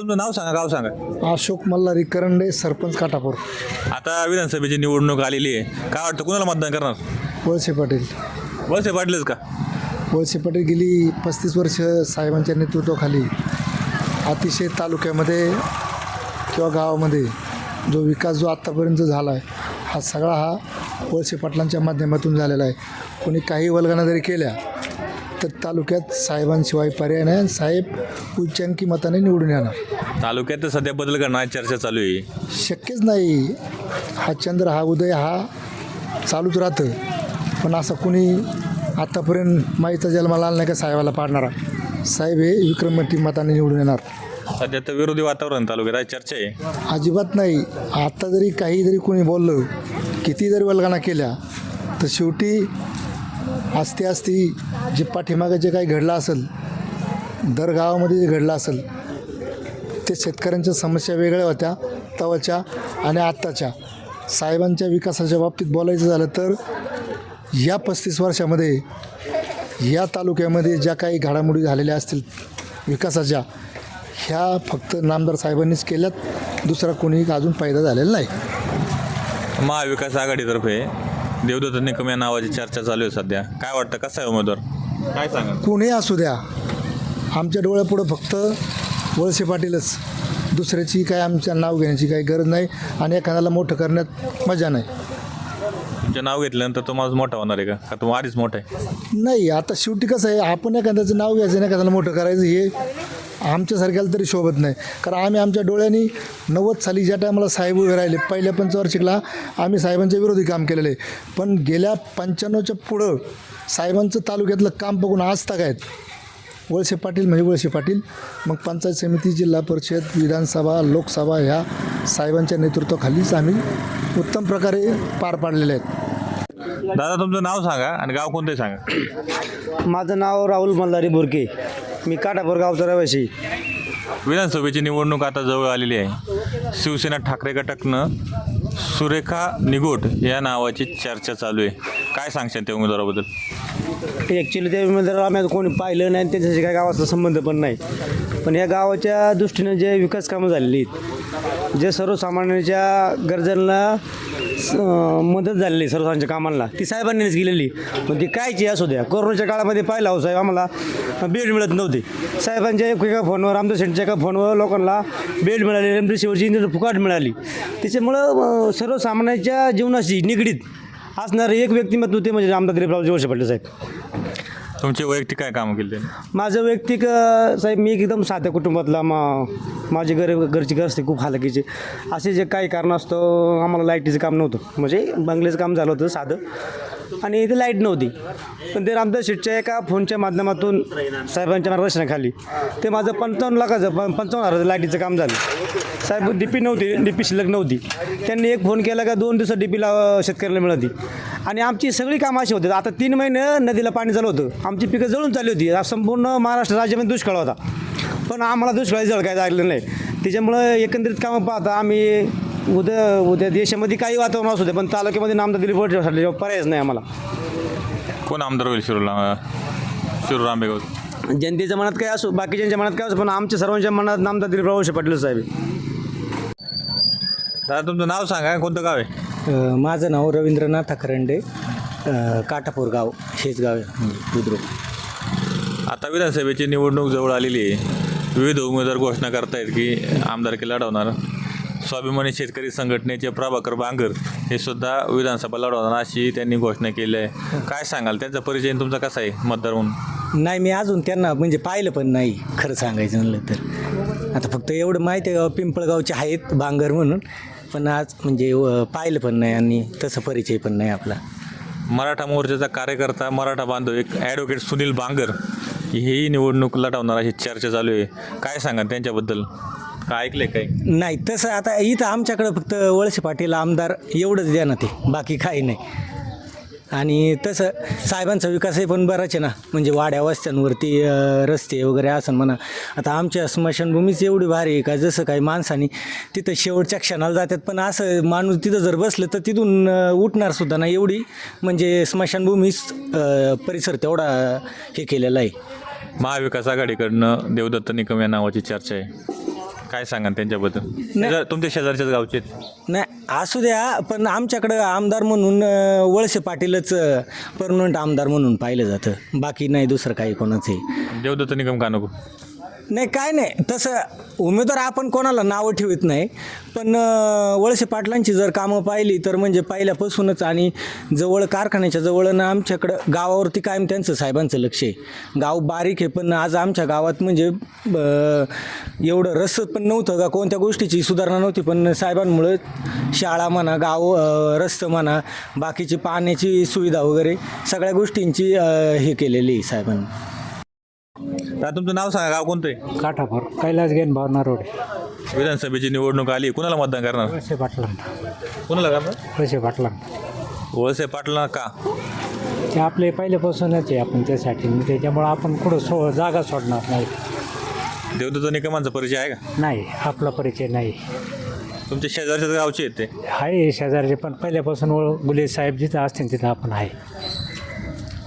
तुमचं नाव सांगा गाव सांगा. अशोक मल्हारी करंडे सरपंच काटापूर. आता विधानसभेची निवडणूक आलेली आहे. काय वाटतं कुणाला मतदान करणार? वळसे पाटील. वळसे पाटलेच का? वळसे पाटील गेली पस्तीस वर्ष साहेबांच्या नेतृत्वाखाली. अतिशय तालुक्यामध्ये किंवा गावामध्ये जो विकास जो आत्तापर्यंत झाला आहे हा सगळा हा वळसे पाटलांच्या माध्यमातून झालेला आहे. कोणी काही वल्गना जरी केल्या तर तालुक्यात साहेबांशिवाय पर्याय नाही. साहेब उच्चांकी मताने निवडून येणार. तालुक्यात तर सध्या बदल करणार चर्चा चालू आहे. शक्यच नाही. हा चंद्र हा उदय हा चालूच राहतं पण असं कुणी आत्तापर्यंत माईचा जन्माला आला नाही का साहेबाला पाडणारा. साहेब हे विक्रमती मताने निवडून येणार. सध्या तर विरोधी वातावरण तालुक्यात आहे चर्चा आहे. अजिबात नाही. आता जरी काही जरी कोणी बोललं किती जरी वल्गना केल्या तर शेवटी असते असती जे पाठीमागं जे काही घडलं असेल दर गावामध्ये जे घडलं असेल ते शेतकऱ्यांच्या समस्या वेगळ्या होत्या तवाच्या आणि आत्ताच्या. साहेबांच्या विकासाच्या बाबतीत बोलायचं झालं तर या पस्तीस वर्षामध्ये या तालुक्यामध्ये ज्या काही घडामोडी झालेल्या असतील विकासाच्या ह्या फक्त नामदार साहेबांनीच केल्यात दुसरा कोणी अजून फायदा झालेला नाही. महाविकास आघाडीतर्फे देवदत्त निकम या नावाची चर्चा चालू आहे सध्या. काय वाटतं कसा आहे उमेदवार? काय सांगा असू द्या. आमच्या डोळ्यापुढं फक्त वळसे पाटीलच. दुसऱ्याची काय आमच्या नाव घेण्याची काही गरज नाही आणि एखाद्याला मोठं करण्यात मजा नाही. तुमचं नाव घेतल्यानंतर तो माणूस मोठा होणार आहे का? का तो आधीच मोठा आहे? नाही आता शेवटी कसं आहे आपण एखाद्याचं नाव घ्यायचं आणि एखाद्याला मोठं करायचं हे आमच्यासारख्याला तरी शोभत नाही. कारण आम्ही आमच्या डोळ्यांनी नव्वद साली ज्या टायमाला साहेब उभे राहिले पहिल्या पंचवार्षिकला आम्ही साहेबांच्या विरोधी काम केलेलं. आहे पण गेल्या पंच्याण्णवच्या पुढं साहेबांचं तालुक्यातलं काम बघून आज तक आहेत. वळसे पाटील म्हणजे वळसे पाटील मग पंचायत समिती जिल्हा परिषद विधानसभा लोकसभा ह्या साहेबांच्या नेतृत्वाखालीच आम्ही उत्तम प्रकारे पार पाडलेले आहेत. दादा तुमचं नाव सांगा आणि गाव कोणतं सांगा. माझं नाव राहुल मल्हारी बोरके. मी काटापूर गावचा रहिवासी. विधानसभेची निवडणूक आता जवळ आलेली आहे. शिवसेना ठाकरे गटाकनं सुरेखा निगोट या नावाची चर्चा चालू आहे. काय सांगशाल त्या उमेदवाराबद्दल? ॲक्च्युली त्या उमेदवाराला आम्ही कोणी पाहिलं नाही आणि त्यांच्याशी काही गावाचा संबंध पण नाही. पण या गावाच्या दृष्टीने जे विकास कामं झालेली आहेत जे सर्वसामान्यांच्या गरजांना स- मदत झालेली आहे कामांना ती साहेबांनीच केलेली. पण ती कायची असू द्या कोरोनाच्या काळामध्ये पाहिला हो साहेब आम्हाला बेड मिळत नव्हते. साहेबांच्या एका फोनवर आमदार सेंटच्या एका फोनवर लोकांना बेड मिळाली रेमडेसिवीरची फुकाट मिळाली. त्याच्यामुळं अं, सर्वसामान्यांच्या जीवनाशी निगडीत असणारं एक व्यक्तिमत्व ते म्हणजे आमदार दिलीपराव जोशी पाटील साहेब. तुमचे वैयक्तिक काय कामं केली त्यांनी? माझं वैयक्तिक अ, साहेब मी एकदम साध्या कुटुंबातला मा माझी घर घरची घर असते खूप हालकीचे. असे जे काही कारण असतो आम्हाला लाईटीचं काम नव्हतं. म्हणजे बंगल्याचं काम झालं होतं साधं. आणि इथे लाइट नव्हती. पण ते रामदास शेटच्या एका फोनच्या माध्यमातून साहेबांच्या मार्गदर्शनाखाली ते माझं पंचावन्न लाखाचं प पंचावन्न हजाराचं लाईटीचं काम झालं. साहेब डी पी नव्हती डी पी शिल्लक नव्हती. त्यांनी एक फोन केला का दोन दिवसात डी पीला शेतकऱ्याला मिळाली आणि आमची सगळी कामं अशी होती. आता तीन महिने नदीला पाणी झालं होतं. आमची पिकं जळून चालली होती. संपूर्ण महाराष्ट्र राज्यामध्ये दुष्काळ होता. पण आम्हाला दुष्काळी जळ काय झालेलं नाही. त्याच्यामुळं एकंदरीत कामं पाहता आम्ही उद्या उद्या देशामध्ये काही वातावरण असू दे पण तालुक्यामध्ये नामदार दिली पडसाठी पर्यायच नाही आम्हाला. कोण आमदार होईल शिरूरला शिरूर आंबेगाव? जनतेच्या मनात काय असो बाकीच्यांच्या मनात काय असो पण आमच्या सर्वांच्या मनात नामदार दिलीप रावशे पाटील साहेब दादा तुमचं नाव सांगा कोणतं गाव आहे? अ, माझं नाव रवींद्रनाथ अखरंडे अ, काटापूर गाव हेच गाव आहे बुद्रुक. आता विधानसभेची निवडणूक जवळ आलेली आहे. विविध उमेदवार घोषणा करतायत की आमदारकी लढवणार. स्वाभिमानी शेतकरी संघटनेचे प्रभाकर बांगर हे सुद्धा विधानसभा लढवणार अशी त्यांनी घोषणा केली आहे. काय सांगाल? त्यांचा परिचय तुमचा कसा आहे मतदार म्हणून नाही मी अजून त्यांना म्हणजे पाहिलं पण नाही खरं सांगायचं म्हणलं तर. आता फक्त एवढं माहिती आहे पिंपळगावचे आहेत बांगर म्हणून पण आज म्हणजे अ, पाहिलं पण नाही आणि तसं परिचय पण नाही आपला. मराठा मोर्चाचा कार्यकर्ता मराठा बांधव एक ॲडव्होकेट सुनील बांगर ही निवडणूक लढवणार अशी चर्चा चालू आहे. काय सांगा त्यांच्याबद्दल? काय ऐकलंय काय नाही तसं आता इथं आमच्याकडं फक्त वळसे पाटील आमदार एवढंच द्या ना ते बाकी काही नाही. आणि तसं साहेबांचा विकासही पण बराच आहे ना म्हणजे वाड्या वस्त्यांवरती अ, रस्ते वगैरे असं म्हणा. आता आमच्या स्मशानभूमीच एवढी भारी आहे का? जसं काही माणसाने तिथं शेवटच्या क्षणाला जातात पण असं माणूस तिथं जर बसलं तर तिथून अ, उठणार सुद्धा नाही एवढी. म्हणजे स्मशानभूमीच अ, परिसर तेवढा हे केलेला आहे. महाविकास आघाडीकडनं देवदत्त निकम या नावाची चर्चा आहे. काय सांगा त्यांच्याबद्दल? शेजार- तुमच्या शेजारच्याच गावचे आहेत. नाही असू द्या पण आमच्याकडं आमदार म्हणून अं, वळसे पाटीलच परमनंट आमदार म्हणून पाहिलं जातं. बाकी नाही दुसरं काही कोणाचंही. देवदत्त निकम का नको? नाही काय नाही. तसं उमेदवार आपण कोणाला नावं ठेवत नाही पण अं, वळसे पाटलांची जर कामं पाहिली तर म्हणजे पहिल्यापासूनच आणि जवळ कारखान्याच्या जवळ ना आमच्याकडं गावावरती कायम त्यांचं साहेबांचं लक्ष आहे. गाव बारीक आहे पण आज आमच्या गावात म्हणजे अं, एवढं रस पण नव्हतं का कोणत्या गोष्टीची सुधारणा नव्हती पण साहेबांमुळं शाळा म्हणा गाव अं, म्हणा बाकीची पाण्याची सुविधा वगैरे सगळ्या गोष्टींची अं, हे केलेली आहे साहेबांनी. आता तुमचं नाव सांगा गाव कोणतं आहे? काठाफर कैलास गेन भावना रोड. विधानसभेची निवडणूक आली कुणाला मतदान करणार? वळसे पाटलांना. कुणाला करणार? वळसे पाटलांना. वळसे पाटला का? ते आपले पहिल्यापासूनच आहे आपण त्यासाठी त्याच्यामुळं आपण कुठं सो जागा सोडणार नाही. देवदत्त निकमांचा परिचय आहे का? नाही आपला परिचय नाही. तुमच्या शेजारच्याच गावचे आहेत ते? आहे शेजारचे पण पहिल्यापासून ओळ गुले साहेब जिथं असतील तिथं आपण आहे.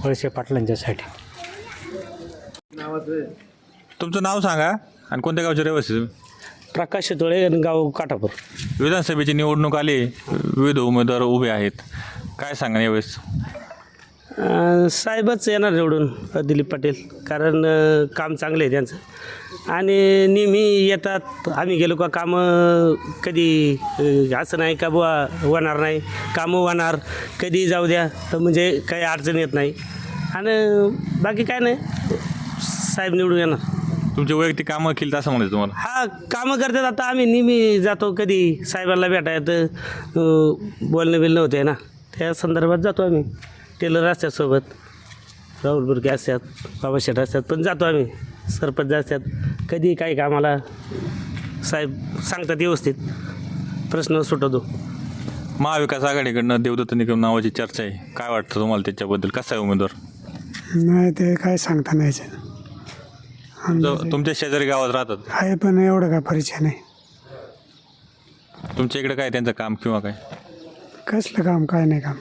वळसे पाटलांच्यासाठी. तुमचं नाव सांगा आणि कोणत्या गावचे रहिवासी तुम्ही? प्रकाश शेतोळे गाव काठापूर. विधानसभेची निवडणूक आली विविध उमेदवार उभे आहेत. काय सांगा यावेळेस? अं, साहेबच येणार निवडून अ, दिलीप पाटील कारण अ, काम चांगलं आहे त्यांचं. आणि नेहमी येतात आम्ही गेलो का कामं कधी अ, असं नाही का बुवा होणार नाही कामं होणार कधी जाऊ द्या तर म्हणजे काही अडचण येत नाही. आणि बाकी काय नाही. साहेब निवडून येणार. तुमची वैयक्तिक कामं केली असं म्हणायचं तुम्हाला? हा कामं करतात आता आम्ही. नेहमी जातो कधी. साहेबांना भेटायचं अ, बोलणं बिलणं होते ना. त्या संदर्भात जातो आम्ही. टेलर असतात सोबत. राहुल बुरके असतात बाबा शेठ असतात पण जातो आम्ही. सरपंच असतात. कधी काही कामाला साहेब सांगतात व्यवस्थित. प्रश्न सुटवतो. महाविकास आघाडीकडनं देवदत्त निकम नावाची चर्चा आहे. काय वाटतं तुम्हाला त्याच्याबद्दल? कसा आहे उमेदवार? नाही ते काय सांगता नाही. तुमचं- तुमच्या शेजारी गावात राहतात? आहे पण एवढं काय परिचय नाही. तुमच्या इकडे काय त्यांचं काम किंवा काय? कसलं काम काय नाही काम.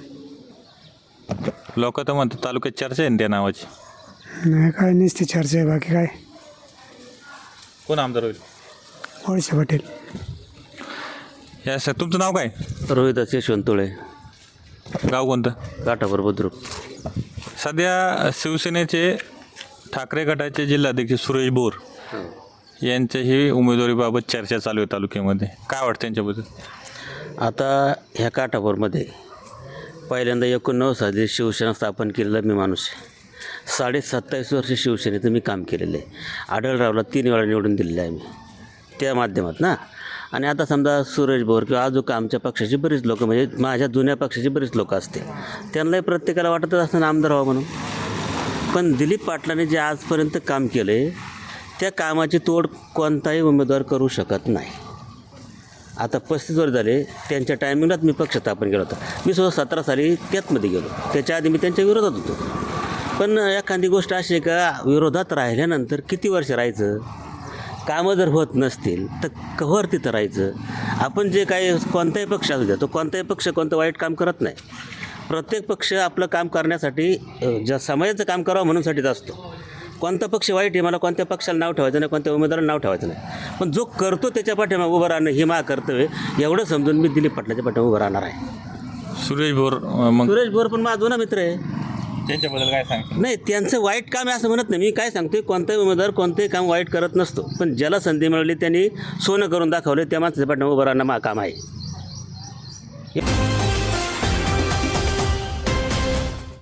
लोक तर म्हणतात तालुक्यात चर्चा आहे ना त्या नावाची. नाही काय नुसती चर्चा आहे बाकी काय. कोण आमदार होईल? वळसे पाटील. या सर तुमचं नाव काय? रोहिदास यशवंतुळे गाव कोणतं? काठावर बुद्रुक. सध्या शिवसेनेचे ठाकरे गटाचे जिल्हाध्यक्ष सुरेश बोर यांच्याही उमेदवारीबाबत चर्चा चालू आहे तालुक्यामध्ये. काय वाटतं त्यांच्याबद्दल? आता ह्या काठापूरमध्ये पहिल्यांदा एकोणनव्वद साली शिवसेना स्थापन केलेला मी माणूस आहे. साडे सत्तावीस वर्ष शिवसेनेचं मी काम केलेलं आहे. आढळरावला तीन वेळा निवडून दिलेलं आहे मी. त्या माध्यमात ना. आणि आता समजा सुरेश भोर किंवा अजून आमच्या पक्षाची बरीच लोकं म्हणजे माझ्या जुन्या पक्षाची बरीच लोकं असतील. त्यांनाही प्रत्येकाला वाटतच असताना आमदार व्हावं म्हणून. पण दिलीप पाटलाने जे आजपर्यंत काम केलं आहे त्या कामाची तोड कोणताही उमेदवार करू शकत नाही. आता पस्तीस वर्ष झाले त्यांच्या टायमिंगलाच मी पक्ष स्थापन केला होता. मी सुद्धा सतरा साली त्यातमध्ये गेलो. त्याच्या आधी मी त्यांच्या विरोधात होतो. पण एखादी गोष्ट अशी आहे का विरोधात राहिल्यानंतर किती वर्ष राहायचं? कामं जर होत नसतील तर कव्हर तिथं राहायचं? आपण जे काही कोणताही पक्ष असू द्या तो कोणताही पक्ष कोणतं वाईट काम करत नाही. प्रत्येक पक्ष आपलं काम करण्यासाठी ज्या समाजाचं काम करावं म्हणूनसाठीच असतो. कोणता पक्ष वाईट आहे मला कोणत्या पक्षाला नाव ठेवायचं नाही कोणत्या उमेदवाराला नाव ठेवायचं नाही. पण जो करतो त्याच्या पाठीमागे उभं राहणं हे मा कर्तव्य एवढं समजून मी दिलीप पाटलाच्या पाठीमागे उभं राहणार आहे. सुरेश भोर मग सुरेश बोर पण माझा जुना मित्र आहे. त्यांच्याबद्दल काय सांगतो? नाही त्यांचं वाईट काम आहे असं म्हणत नाही. मी काय सांगतोय कोणताही उमेदवार कोणतंही काम वाईट करत नसतो. पण ज्याला संधी मिळाली त्यांनी सोनं करून दाखवलं त्या माणसाच्या पाठीमागे उभं राहणं मा काम आहे.